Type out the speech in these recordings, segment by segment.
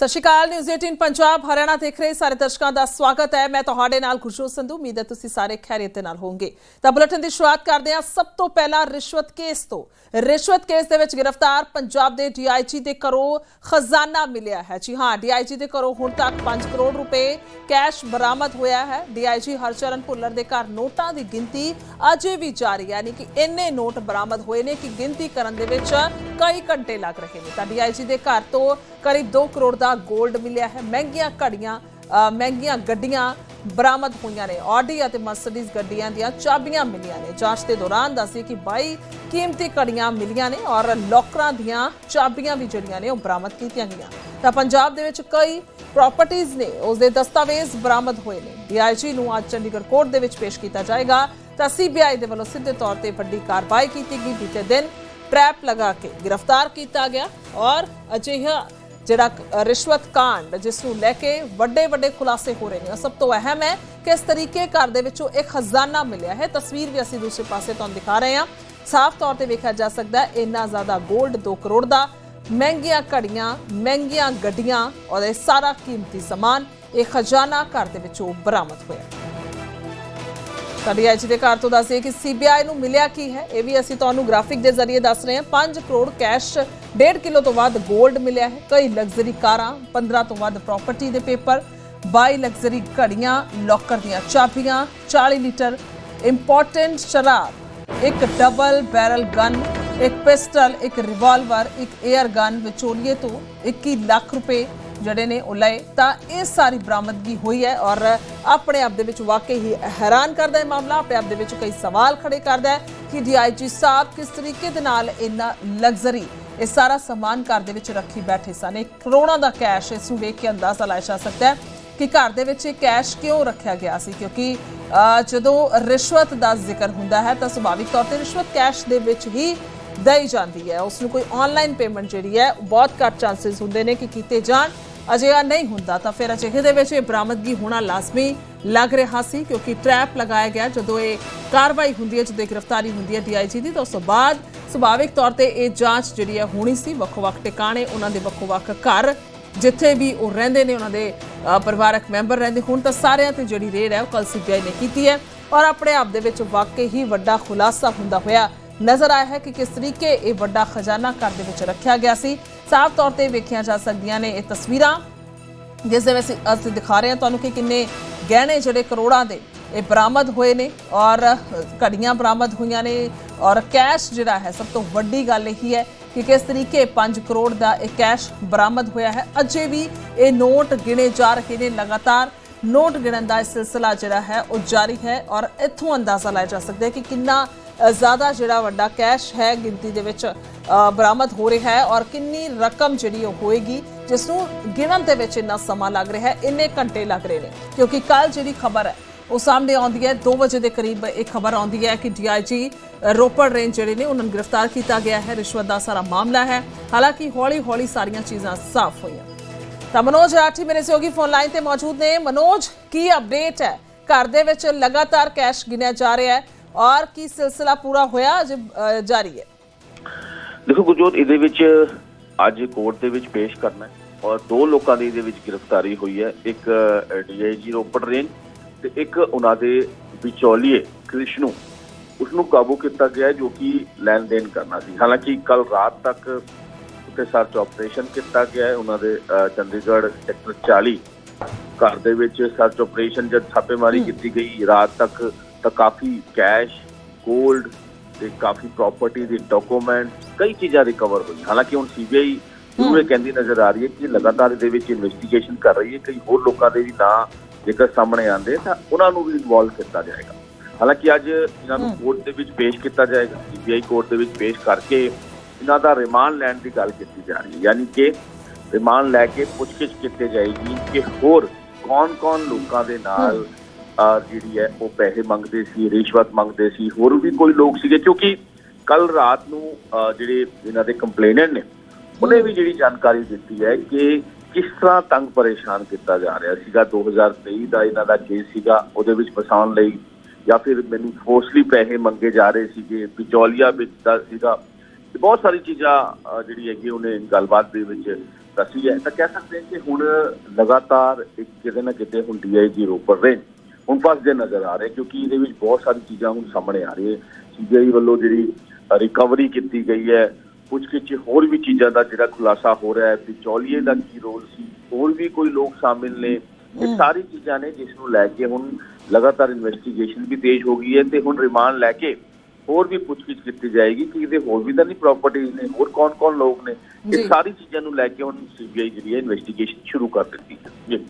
ਸਤਿ ਸ਼੍ਰੀ ਅਕਾਲ ਨਿਊਜ਼ 18 ਪੰਜਾਬ, ਹਰਿਆਣਾ ਦੇਖ ਰਹੇ ਸਾਰੇ ਦਰਸ਼ਕਾਂ ਦਾ ਸਵਾਗਤ ਹੈ। ਮੈਂ ਤੁਹਾਡੇ ਨਾਲ ਖੁਸ਼ਰੋਤ ਸੰਧੂ, ਉਮੀਦ ਹੈ ਤੁਸੀਂ ਸਾਰੇ ਖੈਰੀਅਤ ਨਾਲ ਹੋਵੋਗੇ। ਤਾਂ ਬੁਲੇਟਿਨ ਦੀ ਸ਼ੁਰੂਆਤ ਕਰਦੇ ਹਾਂ। ਸਭ ਤੋਂ ਪਹਿਲਾਂ ਰਿਸ਼ਵਤ ਕੇਸ ਤੋਂ। ਰਿਸ਼ਵਤ ਕੇਸ ਦੇ ਵਿੱਚ ਗ੍ਰਿਫਤਾਰ ਪੰਜਾਬ ਦੇ ਡੀਆਈਜੀ ਦੇ ਘਰੋਂ ਖਜ਼ਾਨਾ ਮਿਲਿਆ ਹੈ। ਜੀ ਹਾਂ, ਡੀਆਈਜੀ ਦੇ ਘਰੋਂ ਹੁਣ ਤੱਕ 5 ਕਰੋੜ ਰੁਪਏ ਕੈਸ਼ ਬਰਾਮਦ ਹੋਇਆ ਹੈ। ਡੀਆਈਜੀ ਹਰਚਰਨ ਭੁੱਲਰ ਦੇ ਘਰ ਨੋਟਾਂ ਦੀ ਗਿਣਤੀ ਅਜੇ ਵੀ ਜਾਰੀ ਯਾਨੀ ਕਿ ਇੰਨੇ ਨੋਟ ਬਰਾਮਦ ਹੋਏ ਨੇ ਕਿ ਗਿਣਤੀ ਕਰਨ ਦੇ ਵਿੱਚ ਕਈ ਘੰਟੇ ਲੱਗ ਰਹੇ ਨੇ। ਤਾਂ ਡੀਆਈਜੀ ਦੇ ਘਰ ਤੋਂ ਕਰੀਬ 2 ਕਰੋੜ ਦਾ 골ਡ ਮਿਲਿਆ ਹੈ। ਮਹਿੰਗੀਆਂ ਘੜੀਆਂ ਮਹਿੰਗੀਆਂ ਗੱਡੀਆਂ ਬਰਾਮਦ ਹੋਈਆਂ ਨੇ। ਆਡੀ ਅਤੇ ਮਰਸੀਡੀਜ਼ ਗੱਡੀਆਂ ਦੀਆਂ ਚਾਬੀਆਂ ਮਿਲੀਆਂ ਨੇ। ਜਾਂਚ ਦੇ ਦੌਰਾਨ ਦੱਸੇ ਕਿ 22 ਕੀਮਤੀ ਘੜੀਆਂ ਮਿਲੀਆਂ ਨੇ ਔਰ ਲੋਕਰਾਂ ਦੀਆਂ ਚਾਬੀਆਂ ਵੀ ਜਿਹੜੀਆਂ ਨੇ ਉਹ ਬਰਾਮਦ ਕੀਤੀਆਂ ਗਈਆਂ। ਤਾਂ ਪੰਜਾਬ ਦੇ ਵਿੱਚ ਕਈ ਪ੍ਰਾਪਰਟੀਆਂ ਨੇ ਉਸ ਦੇ ਦਸਤਾਵੇਜ਼ ਬਰਾਮਦ ਹੋਏ ਨੇ। ਡੀਆਈਜੀ ਨੂੰ ਅੱਜ ਚੰਡੀਗੜ੍ਹ ਕੋਰਟ ਦੇ ਵਿੱਚ ਪੇਸ਼ ਕੀਤਾ ਜਾਏਗਾ। ਤਾਂ ਸੀਬੀਆਈ ਦੇ ਵੱਲੋਂ ਸਿੱਧੇ ਤੌਰ ਤੇ ਵੱਡੀ ਕਾਰਵਾਈ ਕੀਤੀ ਗਈ। ਬੀਤੇ ਦਿਨ ਟ੍ਰੈਪ ਲਗਾ ਕੇ ਗ੍ਰਿਫਤਾਰ ਕੀਤਾ ਗਿਆ ਔਰ ਅਜਿਹਾ ਜਿਹੜਾ ਰਿਸ਼ਵਤ ਕਾਂਡ ਜਿਸ ਨੂੰ ਲੈ ਕੇ ਵੱਡੇ ਵੱਡੇ ਖੁਲਾਸੇ ਹੋ ਰਹੇ ਨੇ। ਸਭ ਤੋਂ ਅਹਿਮ ਹੈ ਕਿ ਇਸ ਤਰੀਕੇ ਘਰ ਦੇ ਵਿੱਚੋਂ ਇੱਕ ਖਜ਼ਾਨਾ ਮਿਲਿਆ ਹੈ। ਤਸਵੀਰ ਵੀ ਅਸੀਂ ਦੂਸਰੇ ਪਾਸੇ ਤੁਹਾਨੂੰ ਦਿਖਾ ਰਹੇ ਹਾਂ। ਸਾਫ਼ ਤੌਰ ਤੇ ਵੇਖਿਆ ਜਾ ਸਕਦਾ ਹੈ, ਇੰਨਾ ਜ਼ਿਆਦਾ 골ਡ 2 ਕਰੋੜ ਦਾ। ਮਹਿੰਗੀਆਂ ਘੜੀਆਂ, ਮਹਿੰਗੀਆਂ ਗੱਡੀਆਂ ਔਰ ਇਹ ਸਾਰਾ ਕੀਮਤੀ ਸਮਾਨ ਇਹ ਖਜ਼ਾਨਾ ਘਰ ਦੇ ਵਿੱਚੋਂ ਬਰਾਮਦ ਹੋਇਆ। ਸਾਡੀ ਐਚ ਦੇ ਘਰ ਤੋਂ ਦੱਸਿਏ ਕਿ ਸੀਬੀਆਈ ਨੂੰ ਮਿਲਿਆ ਕੀ ਹੈ? ਇਹ ਵੀ ਅਸੀਂ ਤੁਹਾਨੂੰ ਗ੍ਰਾਫਿਕ ਦੇ ਜ਼ਰੀਏ ਦੱਸ ਰਹੇ ਹਾਂ। 5 ਕਰੋੜ ਕੈਸ਼ 1.5 ਕਿਲੋ ਤੋਂ ਵੱਧ 골ਡ ਮਿਲਿਆ ਹੈ, ਕਈ ਲਗਜ਼ਰੀ ਕਾਰਾਂ 15 ਤੋਂ ਵੱਧ ਪ੍ਰਾਪਰਟੀ ਦੇ ਪੇਪਰ 22 ਲਗਜ਼ਰੀ ਘੜੀਆਂ ਲੋਕਰ ਦੀਆਂ ਚਾਬੀਆਂ 40 ਲੀਟਰ ਇੰਪੋਰਟੈਂਟ ਸ਼ਰਾਬ, ਇੱਕ ਡਬਲ ਬੈਰਲ ਗਨ ਇੱਕ ਪਿਸਟਲ ਇੱਕ ਰਿਵਾਲਵਰ ਇੱਕ 에ਅਰ ਗਨ ਵਿਚੋਲੀਏ ਤੋਂ 21 ਲੱਖ ਰੁਪਏ ਜਿਹੜੇ ਨੇ ਉਹ ਲਏ। ਤਾਂ ਇਹ ਸਾਰੀ ਬਰਾਮਦਗੀ ਹੋਈ ਹੈ ਔਰ ਆਪਣੇ ਆਪ ਦੇ ਵਿੱਚ ਵਾਕਈ ਹੀ ਹੈਰਾਨ ਕਰਦਾ ਹੈ ਮਾਮਲਾ, ਆਪਣੇ ਆਪ ਦੇ ਵਿੱਚ ਕਈ ਸਵਾਲ ਖੜੇ ਕਰਦਾ ਹੈ ਕਿ ਡੀਆਈਜੀ ਸਾਹਿਬ ਕਿਸ ਤਰੀਕੇ ਦੇ ਨਾਲ ਇੰਨਾ ਲਗਜ਼ਰੀ ਇਹ ਸਾਰਾ ਸਮਾਨ ਘਰ ਦੇ ਵਿੱਚ ਰੱਖੀ ਬੈਠੇ ਸਨ। ਇਹ ਕਰੋੜਾਂ ਦਾ ਕੈਸ਼ ਇਸ ਨੂੰ ਵੇਖ ਕੇ ਅੰਦਾਜ਼ਾ ਲਾਇਆ ਜਾ ਸਕਦਾ ਹੈ ਕਿ ਘਰ ਦੇ ਵਿੱਚ ਇਹ ਕੈਸ਼ ਕਿਉਂ ਰੱਖਿਆ ਗਿਆ ਸੀ, ਕਿਉਂਕਿ ਜਦੋਂ ਰਿਸ਼ਵਤ ਦਾ ਜ਼ਿਕਰ ਹੁੰਦਾ ਹੈ ਤਾਂ ਸੁਭਾਵਿਕ ਤੌਰ ਤੇ ਰਿਸ਼ਵਤ ਕੈਸ਼ ਦੇ ਵਿੱਚ ਹੀ ਦਈ ਜਾਂਦੀ ਹੈ। ਉਸ ਨੂੰ ਕੋਈ ਆਨਲਾਈਨ ਪੇਮੈਂਟ ਜਿਹੜੀ ਹੈ ਬਹੁਤ ਘੱਟ ਚਾਂਸਸ ਹੁੰਦੇ ਨੇ ਕਿ ਕੀਤੇ ਜਾਣ। ਅਜਿਹਾ ਨਹੀਂ ਹੁੰਦਾ ਤਾਂ ਫਿਰ ਅਜਿਹੇ ਦੇ ਵਿੱਚ ਇਹ ਬਰਾਮਦਗੀ ਹੋਣਾ ਲਾਜ਼ਮੀ ਲੱਗ ਰਿਹਾ ਸੀ ਕਿਉਂਕਿ ਟ੍ਰੈਪ ਲਗਾਇਆ ਗਿਆ ਜਦੋਂ ਇਹ ਕਾਰਵਾਈ ਹੁੰਦੀ ਹੈ, ਜਦੋਂ ਇਹ ਗ੍ਰਿਫਤਾਰੀ ਹੁੰਦੀ ਹੈ ਡੀਆਈਜੀ ਦੀ, ਤਾਂ ਉਸ ਤੋਂ ਬਾਅਦ ਸੁਭਾਵਿਕ ਤੌਰ ਤੇ ਇਹ ਜਾਂਚ ਜਿਹੜੀ ਹੈ ਹੋਣੀ ਸੀ। ਵੱਖ-ਵੱਖ ਟਿਕਾਣੇ ਉਹਨਾਂ ਦੇ ਵੱਖ-ਵੱਖ ਘਰ ਜਿੱਥੇ ਵੀ ਉਹ ਰਹਿੰਦੇ ਨੇ, ਉਹਨਾਂ ਦੇ ਪਰਿਵਾਰਕ ਮੈਂਬਰ ਰਹਿੰਦੇ ਹੁਣ, ਤਾਂ ਸਾਰਿਆਂ ਤੇ ਜਿਹੜੀ ਰੇਡ ਹੈ ਉਹ ਕੱਲ ਸੀਬੀਆਈ ਨੇ ਕੀਤੀ ਹੈ। ਔਰ ਆਪਣੇ ਆਪ ਦੇ ਵਿੱਚ ਵਾਕਈ ਹੀ ਵੱਡਾ ਖੁਲਾਸਾ ਹੁੰਦਾ ਹੋਇਆ ਨਜ਼ਰ ਆਇਆ ਹੈ ਕਿ ਕਿਸ ਤਰੀਕੇ ਇਹ ਵੱਡਾ ਖਜ਼ਾਨਾ ਘਰ ਦੇ ਵਿੱਚ ਰੱਖਿਆ ਗਿਆ ਸੀ। ਸਾਫ਼ ਤੌਰ ਤੇ ਵੇਖੀਆਂ ਜਾ ਸਕਦੀਆਂ ਨੇ ਇਹ ਤਸਵੀਰਾਂ। ਜਿਸ ਦੇ ਵਿੱਚ ਅਸੀਂ ਦਿਖਾ ਰਹੇ ਹਾਂ ਤੁਹਾਨੂੰ ਕਿ ਕਿੰਨੇ ਗਹਿਣੇ ਜਿਹੜੇ ਕਰੋੜਾਂ ਦੇ ਇਹ ਬਰਾਮਦ ਹੋਏ ਨੇ ਔਰ ਘੜੀਆਂ ਬਰਾਮਦ ਹੋਈਆਂ ਨੇ ਔਰ ਕੈਸ਼ ਜਿਹੜਾ ਹੈ, ਸਭ ਤੋਂ ਵੱਡੀ ਗੱਲ ਇਹੀ ਹੈ ਕਿ ਕਿਸ ਤਰੀਕੇ 5 ਕਰੋੜ ਦਾ ਇਹ ਕੈਸ਼ ਬਰਾਮਦ ਹੋਇਆ ਹੈ। ਅਜੇ ਵੀ ਇਹ ਨੋਟ ਗਿਣੇ ਜਾ ਰਹੇ ਨੇ ਲਗਾਤਾਰ। ਨੋਟ ਗਿਣਨ ਦਾ ਇਹ ਸਿਲਸਿਲਾ ਜਿਹੜਾ ਹੈ, ਉਹ ਜਾਰੀ ਹੈ ਔਰ ਇੱਥੋਂ ਅੰਦਾਜ਼ਾ ਲਾਇਆ ਜਾ ਸਕਦਾ ਹੈ ਕਿ ਕਿੰਨਾ ਜ਼ਿਆਦਾ ਜਿਹੜਾ ਵੱਡਾ ਕੈਸ਼ ਹੈ ਗਿਣਤੀ ਦੇ ਵਿੱਚ ਬਰਾਮਦ ਹੋ ਰਿਹਾ ਹੈ ਔਰ ਕਿੰਨੀ ਰਕਮ ਜਿਹੜੀ ਉਹ ਹੋਏਗੀ, ਜਿਸ ਨੂੰ ਗਿਣਨ ਦੇ ਵਿੱਚ ਇੰਨਾ ਸਮਾਂ ਲੱਗ ਰਿਹਾ ਹੈ, ਇੰਨੇ ਘੰਟੇ ਲੱਗ ਰਹੇ ਨੇ। ਕਿਉਂਕਿ ਕੱਲ ਜਿਹੜੀ ਖਬਰ ਹੈ, ਉਹ ਸਾਹਮਣੇ ਆਉਂਦੀ ਹੈ 2 ਵਜੇ ਦੇ ਕਰੀਬ ਇਹ ਖਬਰ ਆਉਂਦੀ ਹੈ ਕਿ ਡੀਆਈਜੀ ਰੋਪੜ ਰੇਂਜ ਜਿਹੜੇ ਨੇ, ਉਹਨਾਂ ਨੂੰ ਗ੍ਰਿਫਤਾਰ ਕੀਤਾ ਗਿਆ ਹੈ। ਰਿਸ਼ਵਤ ਦਾ ਸਾਰਾ ਮਾਮਲਾ ਹੈ। ਹਾਲਾਂਕਿ ਹੌਲੀ-ਹੌਲੀ ਸਾਰੀਆਂ ਚੀਜ਼ਾਂ ਸਾਫ਼ ਹੋਈਆਂ। ਤਾਂ ਮਨੋਜ ਰਾਠੀ ਮੇਰੇ ਸਹਿਯੋਗੀ ਫੋਨ ਲਾਈਨ ਤੇ ਮੌਜੂਦ ਨੇ। ਮਨੋਜ, ਕੀ ਅਪਡੇਟ ਹੈ? ਘਰ ਦੇ ਵਿੱਚ ਲਗਾਤਾਰ ਕੈਸ਼ ਗਿਣਿਆ ਜਾ ਰਿਹਾ ਹੈ ਔਰ ਕੀ ਸਿਲਸਿਲਾ ਪੂਰਾ ਹੋਇਆ ਅਜੇ ਜਾਰੀ ਹੈ? ਦੇਖੋ ਗੁਰਜੋਤ, ਇਹਦੇ ਵਿੱਚ ਅੱਜ ਕੋਰਟ ਦੇ ਵਿੱਚ ਪੇਸ਼ ਕਰਨਾ ਹੈ ਔਰ ਦੋ ਲੋਕਾਂ ਦੀ ਇਹਦੇ ਵਿੱਚ ਗ੍ਰਿਫਤਾਰੀ ਹੋਈ ਹੈ। ਇੱਕ ਡੀਆਈਜੀ ਰੋਪੜ ਰੇਂਜ ਤੇ ਇੱਕ ਉਹਨਾਂ ਦੇ ਵਿਚੌਲੀਏ ਕ੍ਰਿਸ਼ਨੂ। ਉਸ ਨੂੰ ਕਾਬੂ ਕੀਤਾ ਗਿਆ ਜੋ ਕਿ ਲੈਣ ਦੇਣ ਕਰਨਾ ਸੀ। ਹਾਲਾਂਕਿ ਕੱਲ ਰਾਤ ਤੱਕ ਉੱਤੇ ਸਰਚ ਆਪਰੇਸ਼ਨ ਕੀਤਾ ਗਿਆ ਹੈ ਉਹਨਾਂ ਦੇ ਚੰਡੀਗੜ੍ਹ ਸੈਕਟਰ 40 ਘਰ ਦੇ ਵਿੱਚ ਸਰਚ ਆਪਰੇਸ਼ਨ ਜਦ ਛਾਪੇਮਾਰੀ ਕੀਤੀ ਗਈ ਰਾਤ ਤੱਕ ਤਾਂ ਕਾਫੀ ਕੈਸ਼ 골ਡ ਤੇ ਕਾਫੀ ਪ੍ਰਾਪਰਟੀ ਦੇ ਡਾਕੂਮੈਂਟ ਕਈ ਚੀਜ਼ਾਂ ਰਿਕਵਰ ਹੋਈਆਂ। ਹਾਲਾਂਕਿ ਹੁਣ ਸੀਬੀਆਈ ਨੂੰ ਇਹ ਕਹਿੰਦੀ ਨਜ਼ਰ ਆ ਰਹੀ ਹੈ ਕਿ ਲਗਾਤਾਰ ਇਹਦੇ ਵਿੱਚ ਇਨਵੈਸਟੀਗੇਸ਼ਨ ਕਰ ਰਹੀ ਹੈ ਕਈ ਹੋਰ ਲੋਕਾਂ ਦੇ ਵੀ ਨਾਂ ਜੇਕਰ ਸਾਹਮਣੇ ਆਉਂਦੇ ਤਾਂ ਉਹਨਾਂ ਨੂੰ ਵੀ ਇਨਵੋਲਵ ਕੀਤਾ ਜਾਏਗਾ। ਹਾਲਾਂਕਿ ਅੱਜ ਇਹਨਾਂ ਨੂੰ ਕੋਰਟ ਦੇ ਵਿੱਚ ਪੇਸ਼ ਕੀਤਾ ਜਾਏਗਾ ਸੀਬੀਆਈ ਕੋਰਟ ਦੇ ਵਿੱਚ ਪੇਸ਼ ਕਰਕੇ ਇਹਨਾਂ ਦਾ ਰਿਮਾਂਡ ਲੈਣ ਦੀ ਗੱਲ ਕੀਤੀ ਜਾ ਰਹੀ ਹੈ। ਯਾਨੀ ਕਿ ਰਿਮਾਂਡ ਲੈ ਕੇ ਪੁੱਛਗਿੱਛ ਕੀਤੀ ਜਾਏਗੀ ਕਿ ਹੋਰ ਕੌਣ-ਕੌਣ ਲੋਕਾਂ ਦੇ ਨਾਲ ਜਿਹੜੀ ਹੈ ਉਹ ਪੈਸੇ ਮੰਗਦੇ ਸੀ ਰਿਸ਼ਵਤ ਮੰਗਦੇ ਸੀ ਹੋਰ ਵੀ ਕੋਈ ਲੋਕ ਸੀਗੇ। ਕਿਉਂਕਿ ਕੱਲ ਰਾਤ ਨੂੰ ਜਿਹੜੇ ਇਹਨਾਂ ਦੇ ਕੰਪਲੇਨੈਂਟ ਨੇ ਉਹਨੇ ਵੀ ਜਿਹੜੀ ਜਾਣਕਾਰੀ ਦਿੱਤੀ ਹੈ ਕਿ ਕਿਸ ਤਰ੍ਹਾਂ ਤੰਗ ਪਰੇਸ਼ਾਨ ਕੀਤਾ ਜਾ ਰਿਹਾ ਸੀਗਾ। 2023 ਦਾ ਇਹਨਾਂ ਦਾ ਕੇਸ ਸੀਗਾ ਉਹਦੇ ਵਿੱਚ ਫਸਾਉਣ ਲਈ ਜਾਂ ਫਿਰ ਮੈਨੂੰ ਫੋਰਸਲੀ ਪੈਸੇ ਮੰਗੇ ਜਾ ਰਹੇ ਸੀਗੇ। ਵਿਚੌਲੀਆ ਵਿੱਚ ਦਾ ਸੀਗਾ। ਬਹੁਤ ਸਾਰੀ ਚੀਜ਼ਾਂ ਜਿਹੜੀ ਹੈਗੀ ਉਹਨੇ ਗੱਲਬਾਤ ਦੇ ਵਿੱਚ ਦੱਸੀ ਹੈ। ਤਾਂ ਕਹਿ ਸਕਦੇ ਹਾਂ ਕਿ ਹੁਣ ਲਗਾਤਾਰ ਇੱਕ ਕਿਤੇ ਨਾ ਕਿਤੇ ਹੁਣ ਡੀਆਈਜੀ ਰੋਪੜ ਰੇਂਜ ਹੁਣ ਫਸਦੇ ਨਜ਼ਰ ਆ ਰਹੇ ਕਿਉਂਕਿ ਇਹਦੇ ਵਿੱਚ ਬਹੁਤ ਸਾਰੀ ਚੀਜ਼ਾਂ ਹੁਣ ਸਾਹਮਣੇ ਆ ਰਹੀ ਹੈ ਸੀਬੀਆਈ ਵੱਲੋਂ ਜਿਹੜੀ ਰਿਕਵਰੀ ਕੀਤੀ ਗਈ ਹੈ ਕੁਝ ਕੁਝ ਹੋਰ ਵੀ ਚੀਜ਼ਾਂ ਦਾ ਜਿਹੜਾ ਖੁਲਾਸਾ ਹੋ ਰਿਹਾ ਹੈ ਵਿਚੌਲੀਏ ਦਾ ਕੀ ਰੋਲ ਸੀ ਹੋਰ ਵੀ ਕੋਈ ਲੋਕ ਸ਼ਾਮਿਲ ਨੇ। ਇਹ ਸਾਰੀ ਚੀਜ਼ਾਂ ਨੇ ਜਿਸ ਨੂੰ ਲੈ ਕੇ ਹੁਣ ਲਗਾਤਾਰ ਇਨਵੈਸਟੀਗੇਸ਼ਨ ਵੀ ਤੇਜ਼ ਹੋ ਗਈ ਹੈ ਤੇ ਹੁਣ ਰਿਮਾਂਡ ਲੈ ਕੇ ਹੋਰ ਵੀ ਪੁੱਛਗਿੱਛ ਕੀਤੀ ਜਾਏਗੀ ਕਿ ਇਹਦੇ ਹੋਰ ਵੀ ਤਾਂ ਨਹੀਂ ਪ੍ਰਾਪਰਟੀਆਂ ਨੇ ਹੋਰ ਕੌਣ-ਕੌਣ ਲੋਕ ਨੇ ਜੀ। ਇਹ ਸਾਰੀ ਚੀਜ਼ਾਂ ਨੂੰ ਲੈ ਕੇ ਹੁਣ ਸੀਬੀਆਈ ਜਿਹੜੀ ਹੈ ਇਨਵੈਸਟੀਗੇਸ਼ਨ ਸ਼ੁਰੂ ਕਰ ਦਿੱਤੀ ਹੈ ਜੀ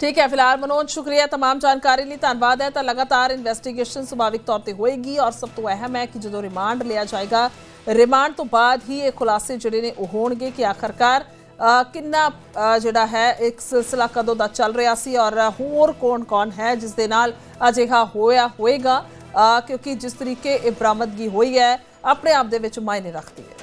ਠੀਕ ਹੈ ਫਿਲਹਾਲ ਮਨੋਜ ਸ਼ੁਕਰੀਆ तमाम ਜਾਣਕਾਰੀ ਲਈ ਧੰਨਵਾਦ ਹੈ ਤਾਂ ਲਗਾਤਾਰ ਇਨਵੈਸਟੀਗੇਸ਼ਨ ਸੁਭਾਵਿਕ ਤੌਰ ਤੇ ਹੋਏਗੀ ਔਰ ਸਭ ਤੋਂ ਅਹਿਮ ਹੈ ਕਿ ਜਦੋਂ ਰਿਮਾਂਡ ਲਿਆ ਜਾਏਗਾ ਰਿਮਾਂਡ ਤੋਂ ਬਾਅਦ ਹੀ ਇਹ ਖੁਲਾਸੇ ਜਿਹੜੇ ਨੇ ਉਹ ਹੋਣਗੇ ਕਿ ਆਖਰਕਾਰ ਅ, ਕਿੰਨਾ ਅ, ਜਿਹੜਾ ਹੈ ਇੱਕ ਸਿਲਸਿਲਾ ਕਦੋਂ ਦਾ ਚੱਲ ਰਿਹਾ ਸੀ ਔਰ ਹੋਰ ਕੌਣ-ਕੌਣ ਹੈ ਜਿਸ ਦੇ ਨਾਲ ਅਜਿਹਾ ਹੋਇਆ ਹੋਏਗਾ ਅ, ਕਿਉਂਕਿ ਜਿਸ ਤਰੀਕੇ ਇਹ ਬਰਾਮਦਗੀ ਹੋਈ ਹੈ ਆਪਣੇ ਆਪ ਦੇ ਵਿੱਚ ਮਾਇਨੇ ਰੱਖਦੀ ਹੈ।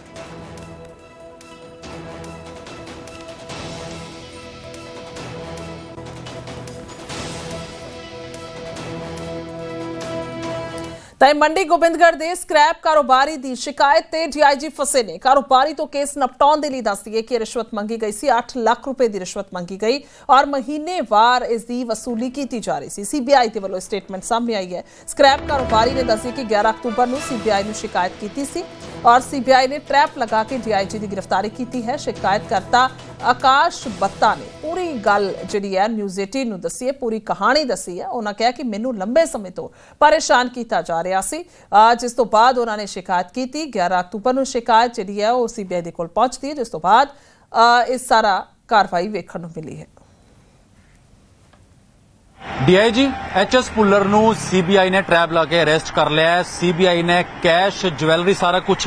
ਤਾਂ ਇਹ ਮੰਡੀ ਗੋਬਿੰਦਗੜ੍ਹ ਦੇ ਸਕ੍ਰੈਪ ਕਾਰੋਬਾਰੀ ਦੀ ਸ਼ਿਕਾਇਤ ਤੇ ਡੀਆਈਜੀ ਫਸੇ ਨੇ। ਕਾਰੋਬਾਰੀ ਤੋਂ ਕੇਸ ਨਿਪਟਾਉਣ ਦੇ ਲਈ ਦੱਸਦੀ ਹੈ ਕਿ ਰਿਸ਼ਵਤ ਮੰਗੀ ਗਈ ਸੀ। 8 ਲੱਖ ਰੁਪਏ ਦੀ ਰਿਸ਼ਵਤ ਮੰਗੀ ਗਈ ਔਰ ਮਹੀਨੇਵਾਰ ਇਸ ਦੀ ਵਸੂਲੀ ਕੀਤੀ ਜਾ ਰਹੀ ਸੀ। ਸੀਬੀਆਈ ਦੇ ਵੱਲੋਂ ਸਟੇਟਮੈਂਟ ਸਾਹਮਣੇ ਆਈ ਹੈ। ਸਕ੍ਰੈਪ ਕਾਰੋਬਾਰੀ ਨੇ ਦੱਸਿਆ ਕਿ 11 ਅਕਤੂਬਰ ਨੂੰ ਸੀਬੀਆਈ ਨੂੰ ਸ਼ਿਕਾਇਤ ਕੀਤੀ ਸੀ ਔਰ ਸੀਬੀਆਈ ਨੇ ਟ੍ਰੈਪ ਲਗਾ ਕੇ ਡੀਆਈਜੀ ਦੀ ਗ੍ਰਿਫਤਾਰੀ ਕੀਤੀ ਹੈ। ਸ਼ਿਕਾਇਤਕਰਤਾ ਆਕਾਸ਼ ਬੱਤਾ ਨੇ ਪੂਰੀ ਗੱਲ ਜਿਹੜੀ ਹੈ ਨਿਊਜ਼ 18 ਨੂੰ ਦੱਸੀ ਹੈ, ਪੂਰੀ ਕਹਾਣੀ ਦੱਸੀ ਹੈ। ਉਹਨਾਂ ਕਿਹਾ ਕਿ ਮੈਨੂੰ ਲੰਬੇ ਸਮੇਂ ਤੋਂ ਪਰੇਸ਼ਾਨ ਕੀਤਾ ਜਾ ਰਿਹਾ ਸੀ ਅਹ ਜਿਸ ਤੋਂ ਬਾਅਦ ਉਹਨਾਂ ਨੇ ਸ਼ਿਕਾਇਤ ਕੀਤੀ 11 ਅਕਤੂਬਰ ਨੂੰ ਸ਼ਿਕਾਇਤ ਜਿਹੜੀ ਹੈ ਉਹ ਸੀਬੀਆਈ ਦੇ ਕੋਲ ਪਹੁੰਚਦੀ ਹੈ ਜਿਸ ਤੋਂ ਬਾਅਦ ਅਹ ਇਸ ਸਾਰਾ ਕਾਰਵਾਈ ਵੇਖਣ ਨੂੰ ਮਿਲੀ ਹੈ ਡੀਆਈਜੀ ਐਚਐਸ ਪੁੱਲਰ ਨੂੰ ਸੀਬੀਆਈ ਨੇ ਟ੍ਰੈਪ ਲਾ ਕੇ ਅਰੈਸਟ ਕਰ ਲਿਆ ਹੈ ਸੀਬੀਆਈ ਨੇ ਕੈਸ਼ ਜਵੈਲਰੀ ਸਾਰਾ ਕੁਝ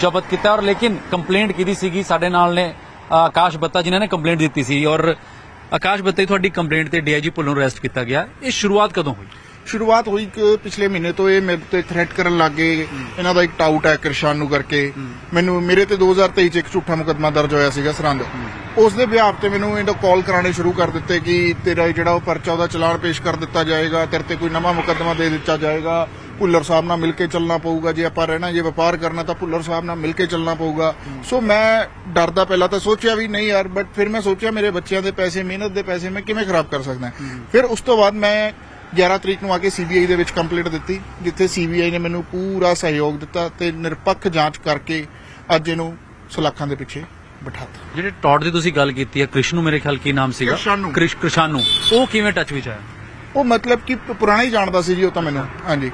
ਜ਼ਬਤ ਕੀਤਾ ਔਰ ਲੇਕਿਨ ਕੰਪਲੇਂਟ ਕੀਤੀ ਸੀਗੀ ਸਾਡੇ ਨਾਲ ਨੇ ਅ, ਆਕਾਸ਼ ਬੱਤਾ ਜਿਨ੍ਹਾਂ ਨੇ ਕੰਪਲੇਂਟ ਦਿੱਤੀ ਸੀ ਔਰ ਆਕਾਸ਼ ਬੱਤਾ ਜੀ ਤੁਹਾਡੀ ਕੰਪਲੇਂਟ ਤੇ ਡੀਆਈਜੀ ਪੁੱਲਰ ਨੂੰ ਅਰੈਸਟ ਕੀਤਾ ਗਿਆ ਇਹ ਸ਼ੁਰੂਆਤ ਕਦੋਂ ਹੋਈ ਸ਼ੁਰੂਆਤ ਹੋਈ ਕਿ ਪਿਛਲੇ ਮਹੀਨੇ ਤੋਂ ਇਹ ਮੇਰੇ ਤੇ ਥ੍ਰੈਟ ਕਰਨ ਲੱਗੇ ਇਹਨਾਂ ਦਾ ਇੱਕ ਟਾਊਟ ਹੈ ਕਿਰਸ਼ਾਨ ਨੂੰ ਕਰਕੇ। ਮੈਨੂੰ ਮੇਰੇ ਤੇ 2023 ਚ ਇੱਕ ਝੂਠਾ ਮੁਕੱਦਮਾ ਦਰਜ ਹੋਇਆ ਸੀਗਾ ਸਰਹੰਦ। ਉਸ ਦੇ ਵਿਆਪ ਤੇ ਮੈਨੂੰ ਇਹਦਾ ਕਾਲ ਕਰਾਣੇ ਸ਼ੁਰੂ ਕਰ ਦਿੱਤੇ ਕਿ ਤੇਰਾ ਜਿਹੜਾ ਉਹ ਪਰਚਾ ਉਹਦਾ ਚਲਾਨ ਪੇਸ਼ ਕਰ ਦਿੱਤਾ ਜਾਏਗਾ ਤੇਰੇ ਤੇ ਕੋਈ ਨਵਾਂ ਮੁਕੱਦਮਾ ਦੇ ਦਿੱਤਾ ਜਾਏਗਾ। ਭੁੱਲਰ ਸਾਹਿਬ ਨਾਲ ਮਿਲ ਕੇ ਚੱਲਣਾ ਪਊਗਾ। ਜੇ ਆਪਾਂ ਰਹਿਣਾ ਜੇ ਵਪਾਰ ਕਰਨਾ ਤਾਂ ਭੁੱਲਰ ਸਾਹਿਬ ਨਾਲ ਮਿਲ ਕੇ ਚੱਲਣਾ ਪਊਗਾ। ਸੋ ਮੈਂ ਡਰਦਾ ਪਹਿਲਾਂ ਤਾਂ ਸੋਚਿਆ ਵੀ ਨਹੀਂ ਯਾਰ ਬਟ ਫਿਰ ਮੈਂ ਸੋਚਿਆ ਮੇਰੇ ਬੱਚਿਆਂ ਦੇ ਪੈਸੇ ਮਿਹਨਤ ਦੇ ਪੈਸੇ ਮੈਂ ਕਿਵੇਂ ਖਰਾਬ ਕਰ ਸਕਦਾ। ਫਿਰ ਉਸ ਤੋਂ ਬਾਅਦ ਮੈਂ 11 ਤਰੀਕ ਨੂੰ ਆ ਕੇ ਸੀਬੀਆਈ ਦੇ ਵਿੱਚ ਕੰਪਲੇਂਟ ਦਿੱਤੀ ਜਿੱਥੇ ਸੀਬੀਆਈ ਨੇ ਮੈਨੂੰ ਪੂਰਾ ਸਹਿਯੋਗ ਦਿੱਤਾ ਤੇ ਨਿਰਪੱਖ ਜਾਂਚ ਕਰਕੇ ਅੱਜ ਇਹਨੂੰ ਸਲਾਖਾਂ ਦੇ ਪਿੱਛੇ ਬਿਠਾਤਾ। ਜਿਹੜੇ ਟੌਡ ਦੀ ਤੁਸੀਂ ਗੱਲ ਕੀਤੀ ਹੈ ਕ੍ਰਿਸ਼ਨੂ ਮੇਰੇ ਖਿਆਲ ਕੀ ਨਾਮ ਸੀਗਾ? ਕ੍ਰਿਸ਼ਾਨੂ। ਕ੍ਰਿਸ਼ ਕ੍ਰਿਸ਼ਾਨੂ। ਉਹ ਕਿਵੇਂ ਟੱਚ ਵਿੱਚ ਆਇਆ? ਉਹ ਮਤਲਬ ਕਿ ਪ- ਪੁਰਾਣਾ ਹੀ ਜਾਣਦਾ ਸੀ ਜੀ ਉਹ ਤਾਂ ਮੈਨੂੰ। ਹਾਂਜੀ।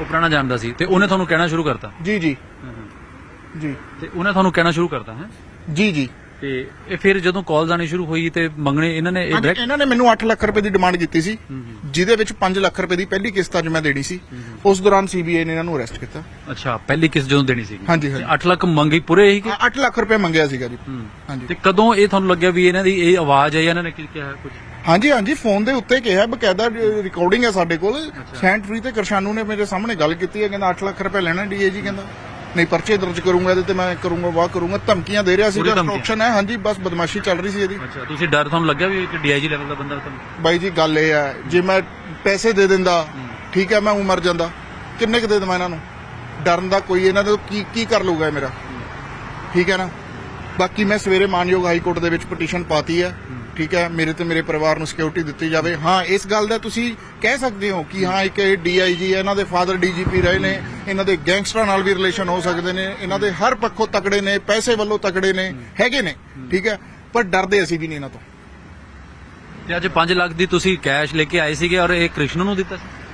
ਉਹ ਪੁਰਾਣਾ ਜਾਣਦਾ ਸੀ। ਤੇ ਉਹਨੇ ਤੁਹਾਨੂੰ ਕਹਿਣਾ ਸ਼ੁਰੂ ਕਰਤਾ? ਜੀ ਜੀ। ਜੀ। ਤੇ ਉਹਨੇ ਤੁਹਾਨੂੰ ਕਹਿਣਾ ਸ਼ੁਰੂ ਕਰਤਾ ਹੈ? ਜੀ ਜੀ। ਤੇ ਇਹ ਫਿਰ ਜਦੋਂ ਕਾਲਸ ਆਣੀ ਸ਼ੁਰੂ ਹੋਈ ਤੇ ਮੰਗਣੇ ਇਹਨਾਂ ਨੇ ਇਹ ਹਾਂਜੀ, direct- ਇਹਨਾਂ ਨੇ ਮੈਨੂੰ 8 ਲੱਖ ਰੁਪਏ ਦੀ ਡਿਮਾਂਡ ਕੀਤੀ ਸੀ ਜਿਹਦੇ ਵਿੱਚ 5 ਲੱਖ ਰੁਪਏ ਦੀ ਪਹਿਲੀ ਕਿਸ਼ਤ ਅੱਜ ਮੈਂ ਦੇਣੀ ਸੀ। ਉਸ ਦੌਰਾਨ ਸੀਬੀਆਈ ਨੇ ਇਹਨਾਂ ਨੂੰ ਅਰੈਸਟ ਕੀਤਾ। ਅੱਛਾ ਪਹਿਲੀ ਕਿਸ ਜਦੋਂ ਦੇਣੀ ਸੀ? ਹਾਂਜੀ, ਹਾਂਜੀ। 8 ਲੱਖ ਮੰਗੀ ਪੂਰੇ ਹੀ ਕਿ? 8 ਲੱਖ ਰੁਪਏ ਮੰਗਿਆ ਸੀਗਾ ਜੀ। ਹਾਂਜੀ। ਤੇ ਕਦੋਂ ਇਹ ਤੁਹਾਨੂੰ ਲੱਗਿਆ ਵੀ ਇਹਨਾਂ ਦੀ ਇਹ ਆਵਾਜ਼ ਹੈ ਜਾਂ ਇਹਨਾਂ ਨੇ ਕੀ ਕਿਹਾ ਕੁਝ? ਹਾਂਜੀ ਹਾਂਜੀ ਫੋਨ ਦੇ ਉੱਤੇ ਕਿਹਾ ਬਕਾਇਦਾ ਰਿਕਾਰਡਿੰਗ ਹੈ ਸਾਡੇ ਕੋਲ। ਸੈਂਟ ਫਰੀ ਤੇ ਕਰਸ਼ਾਨੂ ਨੇ ਮੇਰੇ ਸਾਹਮਣੇ ਗੱਲ ਕੀਤੀ ਹੈ ਕਹਿੰਦਾ 8 ਲੱਖ ਰੁਪਏ ਲੈਣਾ ਡੀਏਜੀ ਕਹਿੰਦਾ। ਨਹੀਂ ਪਰਚੇ ਦਰਜ ਕਰੂੰਗਾ ਇਹਦੇ ਤੇ ਮੈਂ ਕਰੂੰਗਾ ਵਾਹ ਕਰੂੰਗਾ ਧਮਕੀਆਂ ਦੇ ਰਿਹਾ ਸੀ ਪੂਰੀ ਧਮਕੀਆਂ। ਆਪਸ਼ਨ ਹੈ ਹਾਂਜੀ ਬਸ ਬਦਮਾਸ਼ੀ ਚੱਲ ਰਹੀ ਸੀ ਇਹਦੀ। ਅੱਛਾ ਤੁਸੀਂ ਡਰ ਤੁਹਾਨੂੰ ਲੱਗਿਆ ਵੀ ਇੱਕ ਡੀਆਈਜੀ ਲੈਵਲ ਦਾ ਬੰਦਾ ਤੁਹਾਨੂੰ ਬਾਈ ਜੀ ਗੱਲ ਇਹ ਹੈ ਜੇ ਮੈਂ ਪੈਸੇ ਦੇ ਦਿੰਦਾ ਠੀਕ ਹੈ ਮੈਂ ਉਹ ਮਰ ਜਾਂਦਾ ਕਿੰਨੇ ਕੁ ਦੇ ਦੇਵਾਂ ਇਹਨਾਂ ਨੂੰ? ਡਰਨ ਦਾ ਕੋਈ ਇਹਨਾਂ ਦਾ ਕੀ ਕੀ ਕਰ ਲੂਗਾ ਇਹ ਮੇਰਾ? ਠੀਕ ਹੈ ਨਾ? ਬਾਕੀ ਮੈਂ ਸਵੇਰੇ ਮਾਨਯੋਗ ਹਾਈ ਕੋਰਟ ਦੇ ਵਿੱਚ ਪਟੀਸ਼ਨ ਪਾਤੀ ਹੈ। ਠੀਕ ਹੈ, ਮੇਰੇ ਤੇ ਮੇਰੇ ਪਰਿਵਾਰ ਨੂੰ ਸਿਕਿਉਰਿਟੀ ਦਿੱਤੀ ਜਾਵੇ। ਹਾਂ, ਇਸ ਗੱਲ ਦਾ ਤੁਸੀਂ ਕਹਿ ਸਕਦੇ ਹੋ ਕਿ ਹਾਂ, ਇੱਕ ਡੀਆਈਜੀ ਹੈ, ਇਹਨਾਂ ਦੇ ਫਾਦਰ ਡੀਜੀਪੀ ਰਹੇ ਨੇ, ਇਹਨਾਂ ਦੇ ਗੈਂਗਸਟਰਾਂ ਨਾਲ ਵੀ ਰਿਲੇਸ਼ਨ ਹੋ ਸਕਦੇ ਨੇ, ਇਹਨਾਂ ਦੇ ਹਰ ਪੱਖੋਂ ਤਕੜੇ ਨੇ, ਪੈਸੇ ਵੱਲੋਂ ਤਕੜੇ ਨੇ, ਹੈਗੇ ਨੇ, ਠੀਕ ਹੈ, ਪਰ ਡਰਦੇ ਅਸੀਂ ਵੀ ਨਹੀਂ ਇਹਨਾਂ ਤੋਂ। ਤੇ ਅੱਜ 5 ਲੱਖ ਦੀ ਤੁਸੀਂ ਕੈਸ਼ ਲੈ ਕੇ ਆਏ ਸੀਗੇ ਔਰ ਇਹ ਕ੍ਰਿਸ਼ਨ ਨੂੰ ਦਿੱਤਾ ਸੀ?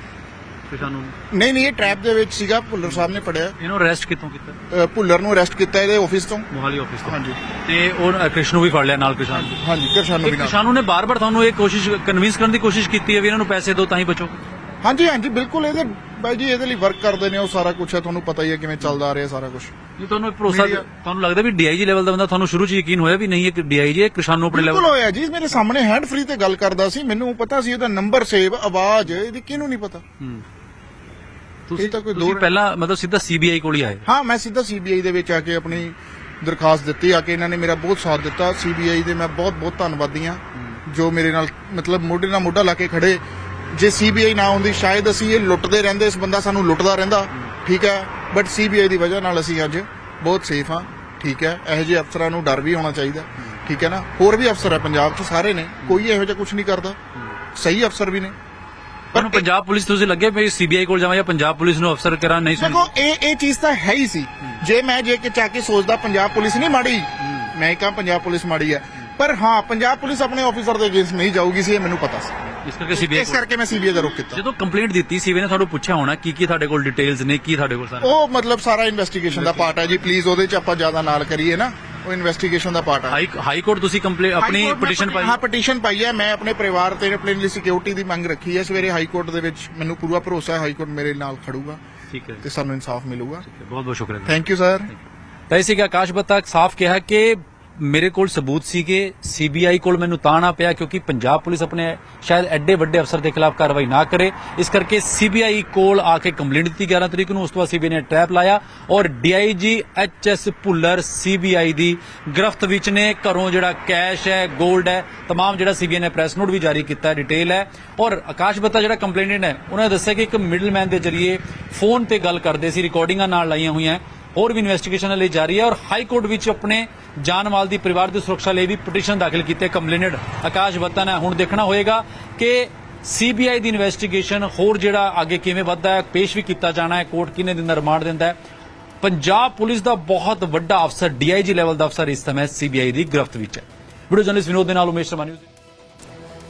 ਕ੍ਰਿਸ਼ਨ ਨੂੰ ਨਹੀਂ ਨਹੀਂ ਇਹ ਟ੍ਰੈਪ ਦੇ ਵਿੱਚ ਸੀਗਾ ਭੁੱਲਰ ਸਾਹਿਬ ਨੇ ਪੜਿਆ ਇਹਨੂੰ ਅਰੈਸਟ ਕਿੱਥੋਂ ਕੀਤਾ? ਅ, ਭੁੱਲਰ ਨੂੰ ਅਰੈਸਟ ਕੀਤਾ ਇਹਦੇ ਆਫਿਸ ਤੋਂ। ਮੋਹਾਲੀ ਆਫਿਸ ਤੋਂ। ਹਾਂਜੀ। ਤੇ ਉਹ ਕ੍ਰਿਸ਼ਨ ਨੂੰ ਵੀ ਫੜ ਲਿਆ ਨਾਲ ਕ੍ਰਿਸ਼ਨ ਹਾਂਜੀ ਕਿਰਸ਼ਾਨੂ ਵੀ ਨਾਲ। ਕ੍ਰਿਸ਼ਨ ਨੇ ਬਾਰ-ਬਾਰ ਤੁਹਾਨੂੰ ਇਹ ਕੋਸ਼ਿਸ਼ ਕਨਵਿੰਸ ਕਰਨ ਦੀ ਕੋਸ਼ਿਸ਼ ਕੀਤੀ ਹੈ ਵੀ ਇਹਨਾਂ ਨੂੰ ਪੈਸੇ ਦਿਓ ਤਾਂ ਹੀ ਬਚੋ। ਹਾਂਜੀ ਹਾਂਜੀ ਬਿਲਕੁਲ ਇਹਦੇ ਬਾਈ ਜੀ ਇਹਦੇ ਲਈ ਵਰਕ ਕਰਦੇ ਨੇ ਉਹ ਸਾਰਾ ਕੁਝ ਹੈ ਤੁਹਾਨੂੰ ਪਤਾ ਹੀ ਹੈ ਕਿਵੇਂ ਚੱਲਦਾ ਆ ਰਿਹਾ ਸਾਰਾ ਕੁਝ ਇਹ ਤੁਹਾਨੂੰ ਇੱਕ ਭਰੋਸਾ Media- ਤੁਹਾਨੂੰ ਲੱਗਦਾ ਵੀ ਡੀਆਈਜੀ ਲੈਵਲ ਦਾ ਬੰਦਾ ਤੁਹਾਨੂੰ ਸ਼ੁਰੂ 'ਚ ਯਕੀਨ ਹੋਇਆ ਵੀ ਨਹੀਂ ਇਹ ਡੀਆਈਜੀ ਹੈ ਕ੍ਰਿਸ਼ਨ ਨੂੰ ਆਪਣੇ ਬਿਲਕੁਲ ਲੈਵਲ ਹੋਇਆ ਜੀ ਮੇਰੇ ਸਾਹਮਣੇ ਹੈਂਡ ਫ੍ਰੀ ਤੇ ਗੱਲ ਕਰਦਾ ਸੀ ਮੈਨੂੰ ਪਤਾ ਸੀ ਉਹਦਾ ਨੰਬਰ ਸੇਵ ਆਵਾਜ਼ ਇਹਦੀ ਕਿਹਨੂੰ ਨਹੀਂ ਪਤਾ। ਤੁਸੀਂ ਤਾਂ ਕੋਈ ਤੁਸੀਂ ਦੌਰ- ਪਹਿਲਾਂ ਮਤਲਬ ਸਿੱਧਾ ਸੀਬੀਆਈ ਕੋਲ ਹੀ ਆਏ। ਹਾਂ ਮੈਂ ਸਿੱਧਾ ਸੀਬੀਆਈ ਦੇ ਵਿੱਚ ਆ ਕੇ ਆਪਣੀ ਦਰਖਾਸਤ ਦਿੱਤੀ ਆ ਕੇ ਇਹਨਾਂ ਨੇ ਮੇਰਾ ਬਹੁਤ ਸਾਥ ਦਿੱਤਾ। ਸੀਬੀਆਈ ਦੇ ਮੈਂ ਬਹੁਤ ਬਹੁਤ ਧੰਨਵਾਦੀ ਹਾਂ ਜੋ ਮੇਰੇ ਨਾਲ ਮਤਲਬ ਮੋਢੇ ਨਾਲ ਮੋਢਾ ਲਾ ਕੇ ਖੜੇ। ਜੇ ਸੀਬੀਆਈ ਨਾ ਹੁੰਦੀ ਸ਼ਾਇਦ ਅਸੀਂ ਇਹ ਲੁੱਟਦੇ ਰਹਿੰਦੇ ਇਸ ਬੰਦਾ ਸਾਨੂੰ ਲੁੱਟਦਾ ਰਹਿੰਦਾ। ਠੀਕ ਹੈ ਬਟ ਸੀਬੀਆਈ ਦੀ ਵਜ੍ਹਾ ਨਾਲ ਅਸੀਂ ਅੱਜ ਬਹੁਤ ਸੇਫ ਹਾਂ। ਠੀਕ ਹੈ ਇਹੋ ਜਿਹੇ ਅਫਸਰਾਂ ਨੂੰ ਡਰ ਵੀ ਹੋਣਾ ਚਾਹੀਦਾ। ਠੀਕ ਹੈ ਨਾ ਹੋਰ ਵੀ ਅਫਸਰ ਹੈ ਪੰਜਾਬ 'ਚ ਸਾਰੇ ਨੇ। ਕੋਈ ਇਹੋ ਜਿਹਾ ਕੁਝ ਨਹੀਂ ਕਰਦਾ। ਸਹੀ ਅਫਸਰ ਵੀ ਨੇ। ਪਰ ਪੰਜਾਬ ਪੁਲਿਸ ਤੁਸੀਂ ਲੱਗੇ ਵੀ ਸੀਬੀਆਈ ਕੋਲ ਜਾਵਾਂ ਜਾਂ ਪੰਜਾਬ ਪੁਲਿਸ ਨੂੰ ਅਫਸਰ ਕਰਾਂ ਨਹੀਂ ਸੁਣ ਦੇਖੋ ਇਹ ਇਹ ਚੀਜ਼ ਤਾਂ ਹੈ ਹੀ ਸੀ। ਜੇ ਮੈਂ ਜੇ ਕਿ ਚਾ ਕੇ ਸੋਚਦਾ ਪੰਜਾਬ ਪੁਲਿਸ ਨਹੀਂ ਮਾੜੀ ਮੈਂ ਕਹਾਂ ਪੰਜਾਬ ਪੁਲਿਸ ਮਾੜੀ ਹੈ। ਪਰ ਹਾਂ ਪੰਜਾਬ ਪੁਲਿਸ ਆਪਣੇ ਆਫੀਸਰ ਦੇ ਅਗੇਂਸਟ ਨਹੀਂ ਜਾਊਗੀ ਸੀ ਇਹ ਮੈਨੂੰ ਪਤਾ ਸੀ। ਇਸ ਕਰਕੇ ਸੀਬੀਆਈ ਇਸ ਕਰਕੇ ਮੈਂ ਸੀਬੀਆਈ ਦਾ ਰੁਕ ਕੀਤਾ। ਜਦੋਂ ਕੰਪਲੇਂਟ ਦਿੱਤੀ ਸੀਬੀ ਨੇ ਤੁਹਾਨੂੰ ਪੁੱਛਿਆ ਹੋਣਾ ਕੀ ਕੀ ਤੁਹਾਡੇ ਕੋਲ ਡਿਟੇਲਸ ਨੇ ਕੀ ਤੁਹਾਡੇ ਕੋਲ ਸਾਰਾ ਉਹ ਮਤਲਬ ਸਾਰਾ ਇਨਵੈਸਟੀਗੇਸ਼ਨ ਦਾ ਪਾਰਟ ਹੈ ਜੀ। ਪਲੀਜ਼ ਉਹਦੇ 'ਚ ਆਪਾਂ ਜ਼ਿਆਦਾ ਨਾਲ ਕਰੀਏ ਨਾ। ਉਹ ਇਨਵੈਸਟੀਗੇਸ਼ਨ ਦਾ ਪਾਰਟ ਹੈ ਹਾਈ ਹਾਈ ਕੋਰਟ ਤੁਸੀਂ ਕੰਪਲੇਂਟ ਆਪਣੀ ਪਟੀਸ਼ਨ ਪਟੀ- ਪਾਈ? ਹਾਂ ਪਟੀਸ਼ਨ ਪਾਈ ਹੈ। ਮੈਂ ਆਪਣੇ ਪਰਿਵਾਰ ਤੇ ਆਪਣੇ ਲਈ ਸਿਕਿਉਰਿਟੀ ਦੀ ਮੰਗ ਰੱਖੀ ਹੈ। ਸਵੇਰੇ ਹਾਈ ਕੋਰਟ ਦੇ ਵਿੱਚ ਮੈਨੂੰ ਪੂਰਾ ਭਰੋਸਾ ਹੈ ਹਾਈ ਕੋਰਟ ਮੇਰੇ ਨਾਲ ਖੜੂਗਾ ਠੀਕ ਹੈ। ਤੇ ਸਾਨੂੰ ਇਨਸਾਫ ਮਿਲੂਗਾ। ਬਹੁਤ ਬਹੁਤ ਸ਼ੁਕਰੀਆ। ਥੈਂਕ ਯੂ ਸਰ ਤਾਂ ਇਸੇ ਆਕਾਸ਼ ਬੱਤਾ। ਸਾਫ਼ ਕਿਹਾ ਕਿ ਮੇਰੇ ਕੋਲ ਸਬੂਤ ਸੀ ਕਿ ਸੀਬੀਆਈ ਕੋਲ ਮੈਨੂੰ ਤਾਂ ਨਾ ਪਿਆ ਕਿਉਂਕਿ ਪੰਜਾਬ ਪੁਲਿਸ ਆਪਣੇ ਸ਼ਾਇਦ ਐਡੇ ਵੱਡੇ ਅਫਸਰ ਦੇ ਖਿਲਾਫ ਕਾਰਵਾਈ ਨਾ ਕਰੇ। ਇਸ ਕਰਕੇ ਸੀਬੀਆਈ ਕੋਲ ਆ ਕੇ ਕੰਪਲੇਂਟ ਦਿੱਤੀ 11 ਤਰੀਕ ਨੂੰ, ਉਸ ਤੋਂ ਬਾਅਦ ਸੀਬੀਆਈ ਨੇ ਟ੍ਰੈਪ ਲਾਇਆ ਔਰ ਡੀਆਈਜੀ ਐਚਐਸ ਪੁੱਲਰ ਸੀਬੀਆਈ ਦੀ ਗ੍ਰਿਫਤ ਵਿੱਚ ਨੇ। ਘਰੋਂ ਜਿਹੜਾ ਕੈਸ਼ ਹੈ 골ਡ ਹੈ, ਤਮਾਮ ਜਿਹੜਾ ਸੀਬੀਆਈ ਨੇ ਪ੍ਰੈਸ ਨੋਟ ਵੀ ਜਾਰੀ ਕੀਤਾ, ਡਿਟੇਲ ਹੈ। ਔਰ ਆਕਾਸ਼ ਬੱਤਾ ਜਿਹੜਾ ਕੰਪਲੇਂਟ ਹੈ, ਉਹਨਾਂ ਨੇ ਦੱਸਿਆ ਕਿ ਇੱਕ ਮਿਡਲਮੈਨ ਦੇ ਜ਼ਰੀਏ ਫੋਨ ਤੇ ਗੱਲ ਕਰਦੇ ਸੀ, ਰਿਕਾਰਡਿੰਗਾਂ ਨਾਲ ਲਾਈਆਂ ਹੋਈਆਂ। ਹੋਰ ਵੀ ਇਨਵੈਸਟੀਗੇਸ਼ਨ ਲਈ ਜਾਰੀ ਹੈ ਔਰ ਹਾਈ ਕੋਰਟ ਵਿੱਚ ਆਪਣੇ ਜਾਨ ਮਾਲ ਦੀ ਪਰਿਵਾਰ ਦੀ ਸੁਰੱਖਿਆ ਲਈ ਵੀ ਪਟੀਸ਼ਨ ਦਾਖਲ ਕੀਤੀ ਹੈ ਕੰਪਲੇਨਡ ਆਕਾਸ਼ ਬੱਤਾ ਨੇ ਹੁਣ ਦੇਖਣਾ ਹੋਏਗਾ ਕਿ ਸੀਬੀਆਈ ਦੀ ਇਨਵੈਸਟੀਗੇਸ਼ਨ ਹੋਰ ਜਿਹੜਾ ਅੱਗੇ ਕਿਵੇਂ ਵੱਧਦਾ ਹੈ, ਪੇਸ਼ ਵੀ ਕੀਤਾ ਜਾਣਾ ਹੈ, ਕੋਰਟ ਕਿੰਨੇ ਦਿਨ ਦਾ ਰਿਮਾਂਡ ਦਿੰਦਾ ਹੈ। ਪੰਜਾਬ ਪੁਲਿਸ ਦਾ ਬਹੁਤ ਵੱਡਾ ਅਫਸਰ ਡੀਆਈਜੀ ਲੈਵਲ ਦਾ ਅਫਸਰ ਇਸ ਸਮੇਂ ਸੀਬੀਆਈ ਦੀ ਗ੍ਰਿਫਤ ਵਿੱਚ ਹੈ। ਵੀਡੀਓ ਜਰਨਲਿਸਟ ਵਿਨੋਦ ਦੇ ਨਾਲ ਉਮੇਸ਼ ਸ਼ਰਮਾ ਨਿਊਜ਼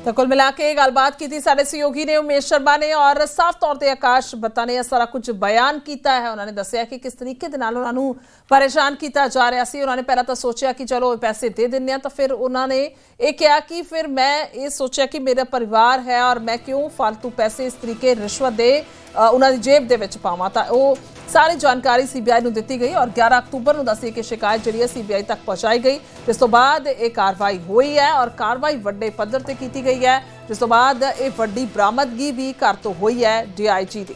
ਤਾਂ ਕੁੱਲ ਮਿਲਾ ਕੇ ਗੱਲਬਾਤ ਕੀਤੀ ਸਾਡੇ ਸਹਿਯੋਗੀ ਨੇ, ਉਮੇਸ਼ ਸ਼ਰਮਾ ਨੇ ਔਰ ਸਾਫ਼ ਤੌਰ ਤੇ ਆਕਾਸ਼ ਬੱਤਾ ਨੇ ਇਹ ਸਾਰਾ ਕੁਝ ਬਿਆਨ ਕੀਤਾ ਹੈ। ਉਹਨਾਂ ਨੇ ਦੱਸਿਆ ਕਿ ਕਿਸ ਤਰੀਕੇ ਦੇ ਨਾਲ ਉਹਨਾਂ ਨੂੰ ਪਰੇਸ਼ਾਨ ਕੀਤਾ ਜਾ ਰਿਹਾ ਸੀ। ਉਹਨਾਂ ਨੇ ਪਹਿਲਾਂ ਤਾਂ ਸੋਚਿਆ ਕਿ ਚਲੋ ਪੈਸੇ ਦੇ ਦਿੰਨੇ ਆ ਤਾਂ ਫਿਰ ਉਹਨਾਂ ਨੇ ਇਹ ਕਿਹਾ ਕਿ ਫਿਰ ਮੈਂ ਇਹ ਸੋਚਿਆ ਕਿ ਮੇਰਾ ਪਰਿਵਾਰ ਹੈ ਔਰ ਮੈਂ ਕਿਉਂ ਫालतू ਪੈਸੇ ਇਸ ਤਰੀਕੇ ਰਿਸ਼ਵਤ ਦੇ ਉਹਨਾਂ ਦੀ ਜੇਬ ਦੇ ਵਿੱਚ ਪਾਵਾਂ। ਤਾਂ ਉਹ ਸਾਰੀ ਜਾਣਕਾਰੀ ਸੀਬੀਆਈ ਨੂੰ ਦਿੱਤੀ ਗਈ ਔਰ 11 ਅਕਤੂਬਰ ਨੂੰ ਦੱਸੀ ਕਿ ਸ਼ਿਕਾਇਤ ਜਿਹੜੀ ਹੈ ਸੀਬੀਆਈ ਤੱਕ ਪਹੁੰਚਾਈ ਗਈ। ਜਿਸ ਤੋਂ ਬਾਅਦ ਇਹ ਕਾਰਵਾਈ ਹੋਈ ਹੈ ਔਰ ਕਾਰਵਾਈ ਵੱਡੇ ਪੱਧਰ ਤੇ ਕੀਤੀ ਗਈ ਹੈ। ਜਿਸ ਤੋਂ ਬਾਅਦ ਇਹ ਵੱਡੀ ਬਰਾਮਦਗੀ ਵੀ ਘਰ ਤੋਂ ਹੋਈ ਹੈ ਡੀਆਈਜੀ ਦੀ।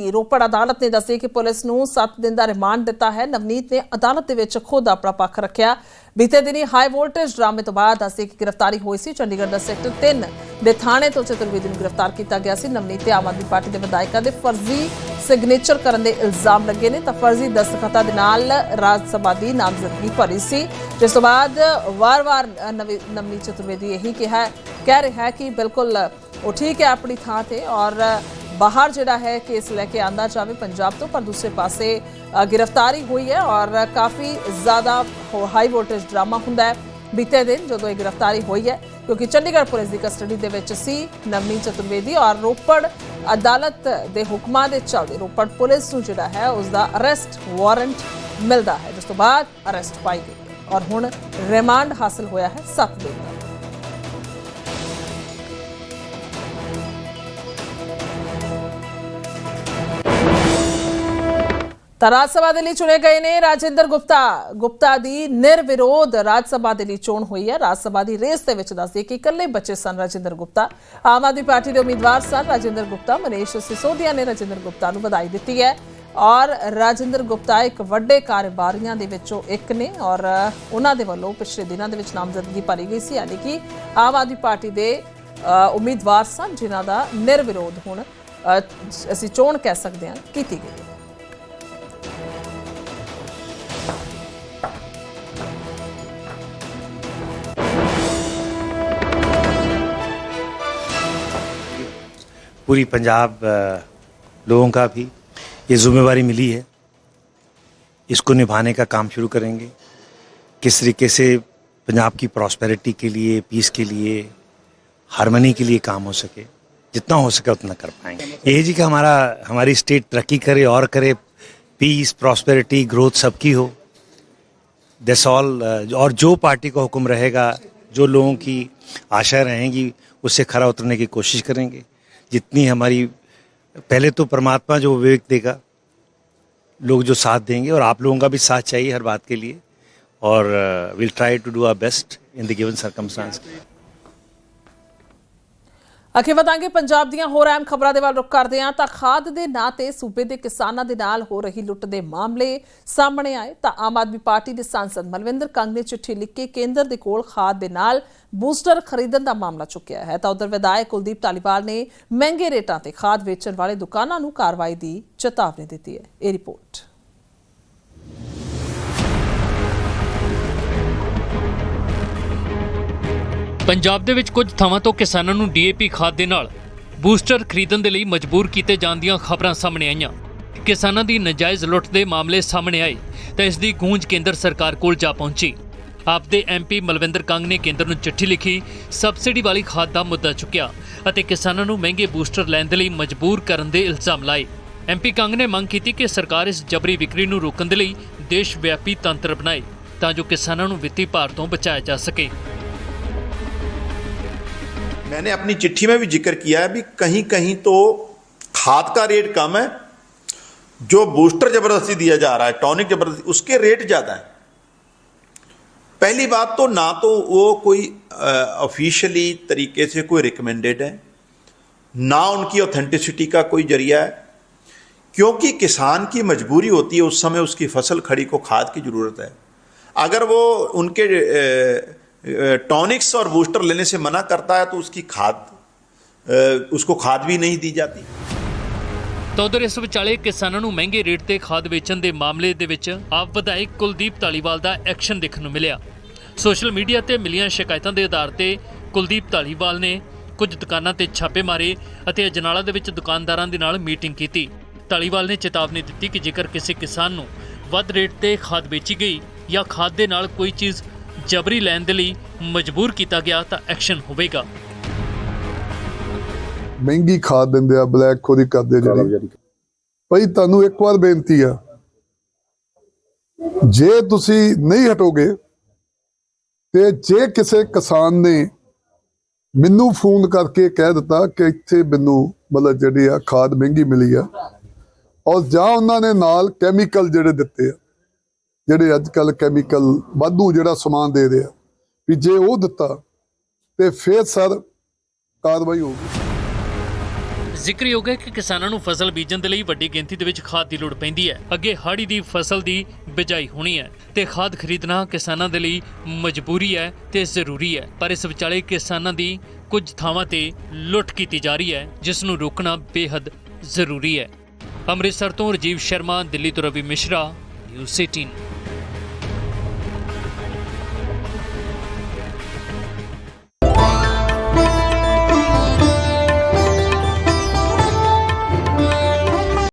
ਰੋਪੜ ਅਦਾਲਤ ਨੇ ਦੱਸਿਆ ਕਿ ਪੁਲਿਸ ਨੂੰ 7 ਦਿਨ ਦਾ ਰਿਮਾਂਡ ਦਿੱਤਾ ਹੈ। ਨਵਨੀਤ ਨੇ ਅਦਾਲਤ ਦੇ ਵਿੱਚ ਖੁਦ ਆਪਣਾ ਪੱਖ ਰੱਖਿਆ। ਬੀਤੇ ਦਿਨੀ ਹਾਈ ਵੋਲਟੇਜ ਡਰਾਮੇ ਤੋਂ ਬਾਅਦ ਦੱਸਿਆ ਕਿ ਗ੍ਰਿਫਤਾਰੀ ਹੋਈ ਸੀ। ਚੰਡੀਗੜ੍ਹ ਦਾ ਸੈਕਟਰ 3 ਦੇ ਥਾਣੇ ਤੋਂ ਚਤੁਰਵੇਦੀ ਨੂੰ ਗ੍ਰਿਫਤਾਰ ਕੀਤਾ ਗਿਆ ਸੀ। ਨਵਨੀਤ ਤੇ ਆਮ ਆਦਮੀ ਪਾਰਟੀ ਦੇ ਵਿਧਾਇਕਾਂ ਦੇ ਫਰਜ਼ੀ ਸਿਗਨੇਚਰ ਕਰਨ ਦੇ ਇਲਜ਼ਾਮ ਲੱਗੇ ਨੇ। ਤਾਂ ਫਰਜ਼ੀ ਦਸਤਖਤਾਂ ਦੇ ਨਾਲ ਰਾਜ ਸਭਾ ਦੀ ਨਾਮਜ਼ਦਗੀ ਭਰੀ ਸੀ। ਜਿਸ ਤੋਂ ਬਾਅਦ ਵਾਰ-ਵਾਰ ਨਵੀ- ਨਵਨੀਤ ਚਤੁਰਵੇਦੀ ਇਹੀ ਕਿਹਾ, ਕਹਿ ਰਿਹਾ ਕਿ ਬਿਲਕੁਲ ਉਹ ਠੀਕ ਹੈ ਆਪਣੀ ਥਾਂ ਤੇ ਔਰ ਬਾਹਰ ਜਿਹੜਾ ਹੈ ਕੇਸ ਲੈ ਕੇ ਆਂਦਾ ਜਾਵੇ ਪੰਜਾਬ ਤੋਂ, ਪਰ ਦੂਸਰੇ ਪਾਸੇ ਗ੍ਰਿਫਤਾਰੀ ਹੋਈ ਹੈ ਔਰ ਕਾਫੀ ਜ਼ਿਆਦਾ ਹਾਈ ਵੋਲਟੇਜ ਡਰਾਮਾ ਹੁੰਦਾ ਹੈ। ਬੀਤੇ ਦਿਨ ਜਦੋਂ ਇਹ ਗ੍ਰਿਫਤਾਰੀ ਹੋਈ ਹੈ, ਕਿਉਂਕਿ ਚੰਡੀਗੜ੍ਹ ਪੁਲਿਸ ਦੀ ਕਸਟਡੀ ਦੇ ਵਿੱਚ ਸੀ ਨਵਨੀ ਚਤੁਰਵੇਦੀ ਔਰ ਰੋਪੜ ਅਦਾਲਤ ਦੇ ਹੁਕਮਾਂ ਦੇ ਚੱਲਦੇ ਰੋਪੜ ਪੁਲਿਸ ਨੂੰ ਜਿਹੜਾ ਹੈ ਉਸ ਦਾ ਅਰੈਸਟ ਵਾਰੰਟ ਮਿਲਦਾ ਹੈ, ਜਿਸ ਤੋਂ ਬਾਅਦ ਅਰੈਸਟ ਪਾਈ ਗਈ ਔਰ ਹੁਣ ਰਿਮਾਂਡ ਹਾਸਲ ਹੋਇਆ ਹੈ 7 ਦਿਨ ਦਾ। ਤਾਂ ਰਾਜ ਸਭਾ ਦੇ ਲਈ ਚੁਣੇ ਗਏ ਨੇ ਰਾਜਿੰਦਰ ਗੁਪਤਾ ਗੁਪਤਾ ਦੀ ਨਿਰਵਿਰੋਧ ਰਾਜ ਸਭਾ ਦੇ ਲਈ ਚੋਣ ਹੋਈ ਹੈ ਰਾਜ ਸਭਾ ਦੀ ਰੇਸ ਦੇ ਵਿੱਚ ਦੱਸਦੇ ਕਿ ਇਕੱਲੇ ਬੱਚੇ ਸਨ ਰਾਜਿੰਦਰ ਗੁਪਤਾ ਆਮ ਆਦਮੀ ਪਾਰਟੀ ਦੇ ਉਮੀਦਵਾਰ ਸਨ ਰਾਜਿੰਦਰ ਗੁਪਤਾ ਮਨੀਸ਼ ਸਿਸੋਦੀਆ ਨੇ ਰਾਜਿੰਦਰ ਗੁਪਤਾ ਨੂੰ ਵਧਾਈ ਦਿੱਤੀ ਹੈ ਔਰ ਰਾਜਿੰਦਰ ਗੁਪਤਾ ਇੱਕ ਵੱਡੇ ਕਾਰੋਬਾਰੀਆਂ ਦੇ ਵਿੱਚੋਂ ਇੱਕ ਨੇ ਔਰ ਉਹਨਾਂ ਦੇ ਵੱਲੋਂ ਪਿਛਲੇ ਦਿਨਾਂ ਦੇ ਵਿੱਚ ਨਾਮਜ਼ਦਗੀ ਭਰੀ ਗਈ ਸੀ ਯਾਨੀ ਕਿ ਆਮ ਆਦਮੀ ਪਾਰਟੀ ਦੇ ਉਮੀਦਵਾਰ ਸਨ ਜਿਨ੍ਹਾਂ ਦਾ ਨਿਰਵਿਰੋਧ ਹੁਣ ਅਸੀਂ ਚੋਣ ਕਹਿ ਸਕਦੇ ਹਾਂ ਕੀਤੀ ਗਈ पूरी पंजाब लोगों का भी ये जिम्मेवारी मिली है। इसको निभाने का काम शुरू करेंगे। किस तरीके से पंजाब की प्रॉस्पेरिटी के लिए पीस के लिए हारमनी के लिए काम हो सके, जितना हो सके उतना कर पाएँगे। यही जी कि हमारा, हमारी स्टेट तरक्की करे और करे पीस प्रॉस्पेरिटी ग्रोथ सबकी हो। दैट्स ऑल और जो पार्टी का हुक्म रहेगा, जो लोगों की आशा रहेंगी, उससे खरा उतरने की कोशिश करेंगे। जितनी हमारी, पहले तो परमात्मा जो विवेक देगा, लोग जो साथ देंगे और आप लोगों का भी साथ चाहिए हर बात के लिए। और will try to do our best in the given circumstance ਅਖੇ ਵਧਾਂਗੇ ਪੰਜਾਬ ਦੀਆਂ ਹੋਰ ਅਹਿਮ ਖਬਰਾਂ ਦੇ ਵੱਲ ਰੁਖ ਕਰਦੇ ਹਾਂ। ਤਾਂ ਖਾਦ ਦੇ ਨਾਂ ਤੇ ਸੂਬੇ ਦੇ ਕਿਸਾਨਾਂ ਦੇ ਨਾਲ ਹੋ ਰਹੀ ਲੁੱਟ ਦੇ ਮਾਮਲੇ ਸਾਹਮਣੇ ਆਏ। ਤਾਂ ਆਮ ਆਦਮੀ ਪਾਰਟੀ ਦੇ ਸਾਂਸਦ ਮਲਵਿੰਦਰ ਕੰਗ ਨੇ ਚਿੱਠੀ ਲਿਖ ਕੇ ਕੇਂਦਰ ਦੇ ਕੋਲ ਖਾਦ ਦੇ ਨਾਲ ਬੂਸਟਰ ਖਰੀਦਣ ਦਾ ਮਾਮਲਾ ਚੁੱਕਿਆ ਹੈ। ਤਾਂ ਉਧਰ ਵਿਧਾਇਕ ਕੁਲਦੀਪ ਧਾਲੀਵਾਲ ਨੇ ਮਹਿੰਗੇ ਰੇਟਾਂ ਤੇ ਖਾਦ ਵੇਚਣ ਵਾਲੇ ਦੁਕਾਨਾਂ ਨੂੰ ਕਾਰਵਾਈ ਦੀ ਚੇਤਾਵਨੀ ਦਿੱਤੀ ਹੈ। ਇਹ ਰਿਪੋਰਟ। ਪੰਜਾਬ ਦੇ ਵਿੱਚ ਕੁਝ ਥਾਵਾਂ ਤੋਂ ਕਿਸਾਨਾਂ ਨੂੰ ਡੀਏਪੀ ਖਾਦ ਦੇ ਨਾਲ ਬੂਸਟਰ ਖਰੀਦਣ ਦੇ ਲਈ ਮਜਬੂਰ ਕੀਤੇ ਜਾਣ ਦੀਆਂ ਖਬਰਾਂ ਸਾਹਮਣੇ ਆਈਆਂ। ਕਿਸਾਨਾਂ ਦੀ ਨਜਾਇਜ਼ ਲੁੱਟ ਦੇ ਮਾਮਲੇ ਸਾਹਮਣੇ ਆਏ ਤਾਂ ਇਸ ਦੀ ਗੂੰਜ ਕੇਂਦਰ ਸਰਕਾਰ ਕੋਲ ਜਾ ਪਹੁੰਚੀ। ਆਪਦੇ ਐਮਪੀ ਮਲਵਿੰਦਰ ਕੰਗ ਨੇ ਕੇਂਦਰ ਨੂੰ ਚਿੱਠੀ ਲਿਖੀ, ਸਬਸਿਡੀ ਵਾਲੀ ਖਾਦ ਦਾ ਮੁੱਦਾ ਚੁੱਕਿਆ ਅਤੇ ਕਿਸਾਨਾਂ ਨੂੰ ਮਹਿੰਗੇ ਬੂਸਟਰ ਲੈਣ ਦੇ ਲਈ ਮਜਬੂਰ ਕਰਨ ਦੇ ਇਲਜ਼ਾਮ ਲਾਏ। ਐਮਪੀ ਕੰਗ ਨੇ ਮੰਗ ਕੀਤੀ ਕਿ ਸਰਕਾਰ ਇਸ ਜਬਰੀ ਵਿਕਰੀ ਨੂੰ ਰੋਕਣ ਦੇ ਲਈ ਦੇਸ਼ ਵਿਆਪੀ ਤੰਤਰ ਬਣਾਏ ਤਾਂ ਜੋ ਕਿਸਾਨਾਂ ਨੂੰ ਵਿੱਤੀ ਭਾਰ ਤੋਂ ਬਚਾਇਆ ਜਾ ਸਕੇ। मैंने अपनी चिट्ठी में भी ज़िक्र किया है भी कहीं कहीं तो खाद का रेट कम है, जो बूस्टर ज़बरदस्ती दिया जा रहा है टॉनिक ज़बरदस्ती, उसके रेट ज़्यादा है। पहली बात तो ना तो वो कोई ऑफिशियली तरीके से कोई रिकमेंडेड है, ना उनकी ऑथेंटिसिटी का कोई ज़रिया है, क्योंकि किसान की मजबूरी होती है, उस समय उसकी फ़सल खड़ी को खाद की ज़रूरत है। अगर वो उनके टॉनिक्स और बूस्टर लेने से मना करता है तो उसकी खाद अ, उसको खाद भी नहीं दी जाती ਤਾਂ ਉਧਰ ਇਸ ਵਿਚਾਲੇ ਕਿਸਾਨਾਂ ਨੂੰ ਮਹਿੰਗੇ ਰੇਟ ਤੇ ਖਾਦ ਵੇਚਣ ਦੇ ਮਾਮਲੇ ਦੇ ਵਿੱਚ ਆਪ ਵਿਧਾਇਕ ਕੁਲਦੀਪ ਢਾਲੀਵਾਲ ਦਾ ਐਕਸ਼ਨ ਦੇਖਣ ਨੂੰ ਮਿਲਿਆ ਸੋਸ਼ਲ ਮੀਡੀਆ ਤੇ ਮਿਲੀਆਂ ਸ਼ਿਕਾਇਤਾਂ ਦੇ ਆਧਾਰ ਤੇ ਕੁਲਦੀਪ ਢਾਲੀਵਾਲ ਨੇ ਕੁਝ ਦੁਕਾਨਾਂ ਤੇ ਛਾਪੇ ਮਾਰੇ ਅਤੇ ਅਜਨਾਲਾ ਦੇ ਵਿੱਚ ਦੁਕਾਨਦਾਰਾਂ ਦੇ ਨਾਲ ਮੀਟਿੰਗ ਕੀਤੀ ਢਾਲੀਵਾਲ ਨੇ ਚੇਤਾਵਨੀ ਦਿੱਤੀ ਕਿ ਜੇਕਰ ਕਿਸੇ ਕਿਸਾਨ ਨੂੰ ਵੱਧ ਰੇਟ ਤੇ ਖਾਦ ਵੇਚੀ ਗਈ ਜਾਂ ਖਾਦ ਦੇ ਨਾਲ ਕੋਈ ਚੀਜ਼ ਜਬਰੀ ਲੈਣ ਦੇ ਲਈ ਮਜਬੂਰ ਕੀਤਾ ਗਿਆ ਤਾਂ ਐਕਸ਼ਨ ਹੋਵੇਗਾ। ਮਹਿੰਗੀ ਖਾਦ ਦਿੰਦੇ ਆ ਬਲੈਕ ਖੋਦੀ ਕਰਦੇ ਜਿਹੜੀ। ਭਾਈ ਤੁਹਾਨੂੰ ਇੱਕ ਵਾਰ ਬੇਨਤੀ ਆ। ਜੇ ਤੁਸੀਂ ਨਹੀਂ ਹਟੋਗੇ ਤੇ ਜੇ ਕਿਸੇ ਕਿਸਾਨ ਨੇ ਮੈਨੂੰ ਫੋਨ ਕਰਕੇ ਕਹਿ ਦਿੱਤਾ ਕਿ ਇੱਥੇ ਮੈਨੂੰ ਮਤਲਬ ਜਿਹੜੀ ਆ ਖਾਦ ਮਹਿੰਗੀ ਮਿਲੀ ਆ ਔਰ ਜਾਂ ਉਹਨਾਂ ਨੇ ਨਾਲ ਕੈਮੀਕਲ ਜਿਹੜੇ ਦਿੱਤੇ ਆ ਜਿਹੜੇ ਅੱਜ ਕੱਲ ਕੈਮੀਕਲ ਵਾਧੂ ਜਿਹੜਾ ਸਮਾਨ ਦੇ ਰਹੇ ਵੀ ਜੇ ਉਹ ਦਿੱਤਾ, ਤੇ ਫਿਰ ਸਰ ਕਾਰਵਾਈ ਹੋਊਗੀ। ਜ਼ਿਕਰਯੋਗ ਹੈ ਕਿ ਕਿਸਾਨਾਂ ਨੂੰ ਫਸਲ ਬੀਜਣ ਦੇ ਲਈ ਵੱਡੀ ਗਿਣਤੀ ਦੇ ਵਿੱਚ ਖਾਦ ਦੀ ਲੋੜ ਪੈਂਦੀ ਹੈ। ਅੱਗੇ ਹਾੜੀ ਦੀ ਫਸਲ ਦੀ ਬਿਜਾਈ ਹੋਣੀ ਹੈ ਤੇ ਖਾਦ ਖਰੀਦਣਾ ਕਿਸਾਨਾਂ ਦੇ ਲਈ ਮਜਬੂਰੀ ਹੈ ਤੇ ਜ਼ਰੂਰੀ ਹੈ। ਪਰ ਇਸ ਵਿਚਾਲੇ ਕਿਸਾਨਾਂ ਦੀ ਕੁਝ ਥਾਵਾਂ ਤੇ ਲੁੱਟ ਕੀਤੀ ਜਾ ਰਹੀ ਹੈ, ਜਿਸ ਨੂੰ ਰੋਕਣਾ ਬੇहद ਜ਼ਰੂਰੀ ਹੈ। ਅੰਮ੍ਰਿਤਸਰ ਤੋਂ ਰਜੀਵ ਸ਼ਰਮਾ, ਦਿੱਲੀ ਤੋਂ ਰਵੀ ਮਿਸ਼ਰਾ, ਨਿਊਜ਼ 18